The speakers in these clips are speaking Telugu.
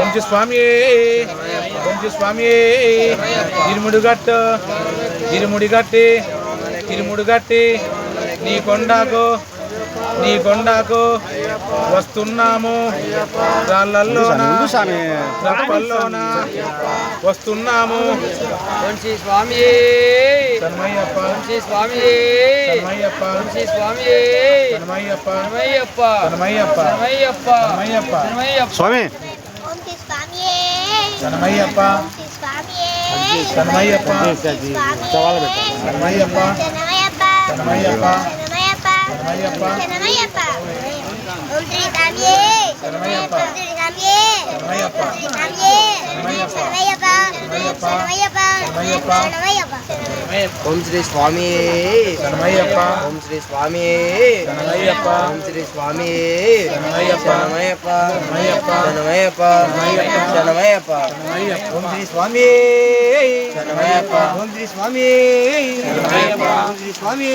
ఓంచి స్వామి ఓంచి స్వామి ఇరుముడు గట్టు. ఇరుముడి గట్టి. ఇరుముడు గట్టి. నీ కొండకు. నీ కొండకు వస్తున్నాము. రాళ్ళల్లోన? రప్పల్లోన వస్తున్నాము. వంశీ స్వామి. తన్మయ్యప్ప వంశీ స్వామి. తన్మయ్యప్ప వంశీ స్వామి. తన్మయ్యప్ప తన్మయ్యప్ప తన్మయ్యప్ప స్వామి. తన్మయ్యప్ప తన్మయ్యప్ప తన్మయ్యప్ప తన్మయ్యప్ప శరణమయ్యప్ప తన్మయ్యప్ప శరణమయ్యప్ప తన్మయ్యప్ప శరణమయ్యప్ప ఓం శ్రీ స్వామియే శరణమయ్యప్ప. ఓం శ్రీ స్వామియే శరణమయ్యప్ప. ఓం శ్రీ స్వామి తన్మయ్యప్ప ఓం శ్రీ స్వామి శరణమయ్యప్ప ఓం శ్రీ స్వామి. శరణమయ్యప్ప శరణమయ్యప్ప. శరణమయ్యప్ప శరణమయ్యప్ప ఓం శ్రీ స్వామి శరణమయ్యప్ప. ఓం శ్రీ స్వామి శరణమయ్యప్ప. ఓం శ్రీ స్వామి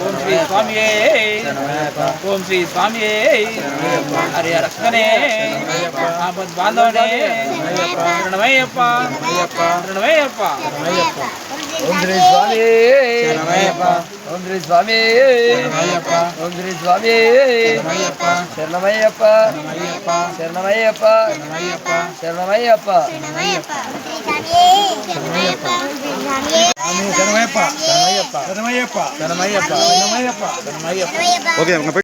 ఓం శ్రీ స్వామియే ఓం శ్రీ స్వామియే హరి రక్షణే రణమయ్యప్ప. రణమయ్యప్ప. ఓం శ్రీ స్వామి. ఓం శ్రీ స్వామి. ఓం శ్రీ స్వామి. శరణమయ్యప్ప. శరణమయ్యప్ప. శరణమయ్యప్ప. ఓకే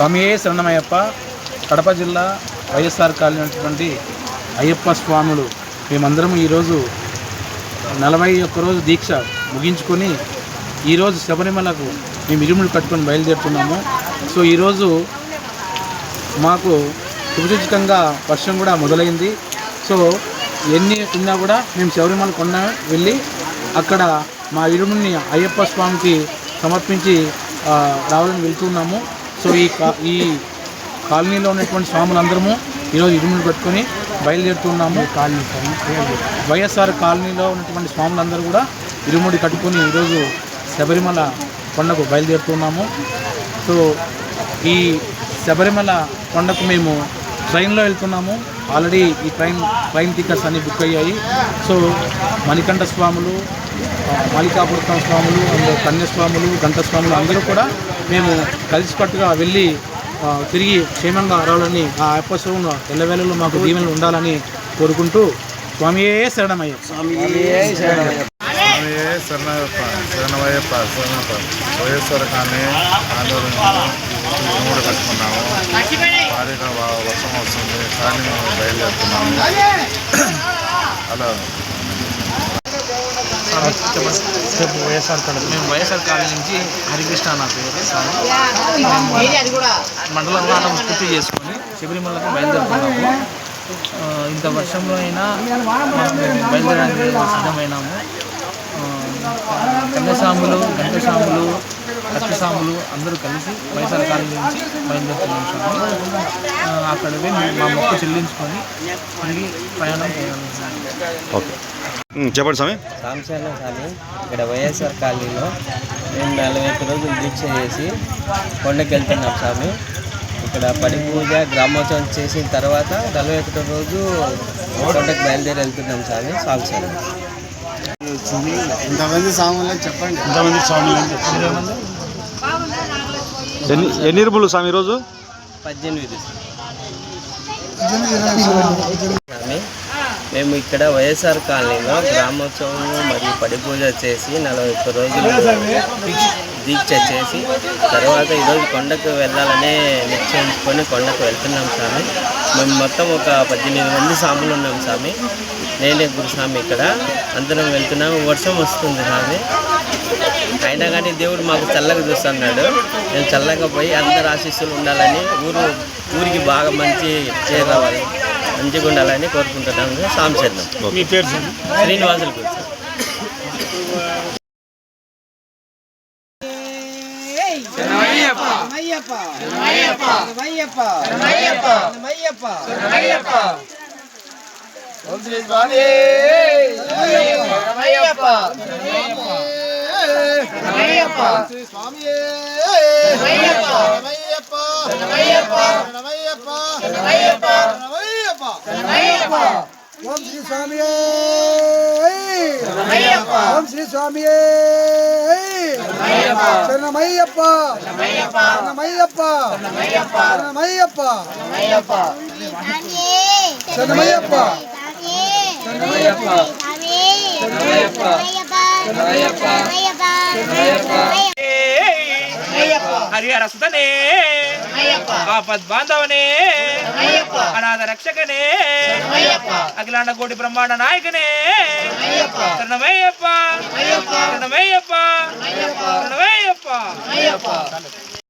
స్వామియే శరణమయ్యప్ప. కడప జిల్లా వైఎస్ఆర్ కాలనీ ఉన్నటువంటి అయ్యప్ప స్వాములు. మేమందరం ఈరోజు నలభై ఒక్క రోజు దీక్ష ముగించుకొని ఈరోజు శబరిమలకు మేము ఇరుములు కట్టుకొని బయలుదేరుతున్నాము. సో ఈరోజు మాకు శుభసూచకంగా వర్షం కూడా మొదలైంది. సో ఎన్ని ఉన్నా కూడా మేము శబరిమల కొండ వెళ్ళి అక్కడ మా ఇరుముని అయ్యప్ప స్వామికి సమర్పించి రావాలని వెళ్తున్నాము. సో ఈ ఈ కాలనీలో ఉన్నటువంటి స్వాములందరము ఈరోజు ఇరుములు పెట్టుకొని బయలుదేరుతున్నాము. కాలనీ వైఎస్ఆర్ కాలనీలో ఉన్నటువంటి స్వాములందరూ కూడా ఇరుముడి కట్టుకొని ఈరోజు శబరిమల కొండకు బయలుదేరుతున్నాము. సో ఈ శబరిమల కొండకు మేము ట్రైన్లో వెళ్తున్నాము. ఆల్రెడీ ఈ ట్రైన్ ట్రైన్ టికెట్స్ అన్ని బుక్ అయ్యాయి. సో మణికంఠ స్వాములు మల్లికాపురం స్వాములు అందులో కన్యస్వాములు గంటస్వాములు అందరూ కూడా మేము కలిసికట్టుగా వెళ్ళి తిరిగి క్షేమంగా రావాలని ఆ అప్ప స్వాములు ఎల్లవేళలో మాకు దీవెనలు ఉండాలని కోరుకుంటూ స్వామియే శరణమయ్య స్వామియే శరణమయ్యప్ప. స్వామియే శరణయ్యప్ప శరణమయ్యప్ప శరణప్ప వైఎస్ఆర్ కానీ ఆందోళన మూడు కట్టుకున్నాము. భారీగా వర్షం వస్తుంది. కానీ మేము బయలుదేరుతున్నాము అలా మేము వైఎస్ఆర్ కాలేజ్ నుంచి హరికృష్ణ నా పేరు స్వామి మండల వారం పూర్తి చేసుకొని శబరిమలకు బయలుదేరుతున్నాము. ఆ, ఇంత వర్షంలో అయినా మేము బయలుదేరడానికి సిద్ధమైనాము. ఆ, కన్యసాములు కత్తిసాములు అందరూ కలిసి వైఎస్ఆర్ కాలేజ్ నుంచి బయలుదేరుతున్నాము స్వామి అక్కడ మేము మా మొక్కు చెల్లించుకొని తిరిగి ప్రయాణం చేయాలి. ఓకే. చెప్పండి స్వామి. సాంశరణం స్వామి ఇక్కడ వైఎస్ఆర్ కాలనీలో మేము నలభై ఒక్క రోజులు దీక్ష చేసి కొండకి వెళ్తున్నాం స్వామి. ఇక్కడ పడి పూజ గ్రామోత్సవం చేసిన తర్వాత నలభై ఒకటో రోజు కొండకి బయలుదేరి వెళ్తున్నాం స్వామి సాంశరణం ఇంతమంది సాములు చెప్పండి. ఎంతమంది స్వామి ఎన్ని ఎన్ని ఇరుములు స్వామి ఈరోజు? పద్దెనిమిది స్వామి మేము ఇక్కడ వైఎస్ఆర్ కాలనీలో గ్రామోత్సవం మరియు పడి పూజ చేసి నలభై ఒక్క రోజులు దీక్ష చేసి తర్వాత ఈరోజు కొండకు వెళ్ళాలనే నిశ్చయించుకొని కొండకు వెళ్తున్నాం స్వామి. మేము మొత్తం ఒక పద్దెనిమిది మంది స్వాములు ఉన్నాం స్వామి. నేనే గురుస్వామి ఇక్కడ. అందరం వెళ్తున్నాము వర్షం వస్తుంది స్వామి. అయినా కానీ దేవుడు మాకు చల్లగా చూస్తున్నాడు. నేను చల్లగా పోయి అందరు ఆశీస్సులు ఉండాలని ఊరు ఊరికి బాగా మంచి పేరు రావాలి. మంచిగా ఉండాలని కోరుకుంటున్నాను పేరు శ్రీనివాసులు కూర్చో ఓం శ్రీ స్వామి ఓం శ్రీ స్వామి శరణమయ్యప్ప శరణమయ్యప్ప శరణమయ్యప్ప శరణమయ్యప్ప హరిహర సుతనే ఆపద్ బాంధవనే అనాథ రక్షకనే అఖిలాండ కోటి బ్రహ్మాండ నాయకనే. శరణమయ్యప్ప. శరణమయ్యప్ప. శరణమయ్యప్ప.